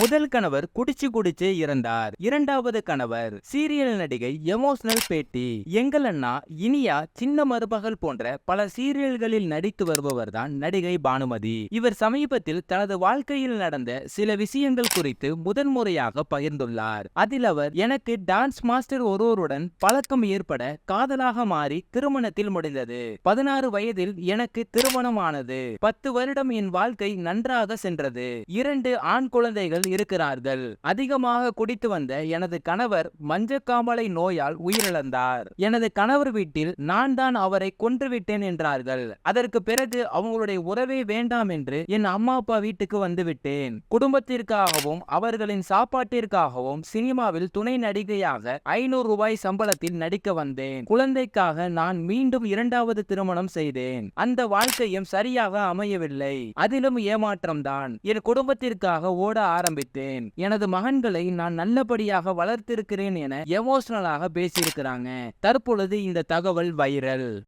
முதல் கணவர் குடிச்சு குடிச்சு இறந்தார். இரண்டாவது கணவர் சீரியல் நடிகை எமோஷனல் பேட்டி. எங்கள் அண்ணா இனியா சின்ன மருமகள் போன்ற பல சீரியல்களில் நடித்து வருபவர் தான் நடிகை பானுமதி. இவர் சமீபத்தில் தனது வாழ்க்கையில் நடந்த சில விஷயங்கள் குறித்து முதன்முறையாக பகிர்ந்துள்ளார். அதில் அவர் எனக்கு டான்ஸ் மாஸ்டர் ஒருவருடன் பழக்கம் ஏற்பட காதலாக மாறி திருமணத்தில் முடிந்தது. பதினாறு வயதில் எனக்கு திருமணமானது. பத்து வருடம் என் வாழ்க்கை நன்றாக சென்றது. இரண்டு ஆண் குழந்தைகள் இருக்கிறார்கள். அதிகமாக குடித்து வந்த எனது கணவர் மஞ்சக்காமலை நோயால் உயிரிழந்தார். எனது கணவர் வீட்டில் நான் தான் அவரை கொன்றுவிட்டேன் என்றார்கள். அதற்கு பிறகு அவங்களுடைய உறவே வேண்டாம் என்று என் அம்மா அப்பா வீட்டுக்கு வந்துவிட்டேன் குடும்பத்திற்காகவும் அவர்களின் சாப்பாட்டிற்காகவும் சினிமாவில் துணை நடிகையாக ஐநூறு ரூபாய் சம்பளத்தில் நடிக்க வந்தேன். குழந்தைக்காக நான் மீண்டும் இரண்டாவது திருமணம் செய்தேன். அந்த வாழ்க்கையும் சரியாக அமையவில்லை. அதிலும் ஏமாற்றம்தான். என் குடும்பத்திற்காக ஓட ஆரம்பித்தேன். எனது மகன்களை நான் நல்லபடியாக வளர்த்திருக்கிறேன் என எமோஷனலாக பேசியிருக்கிறாங்க. தற்பொழுது இந்த தகவல் வைரல்.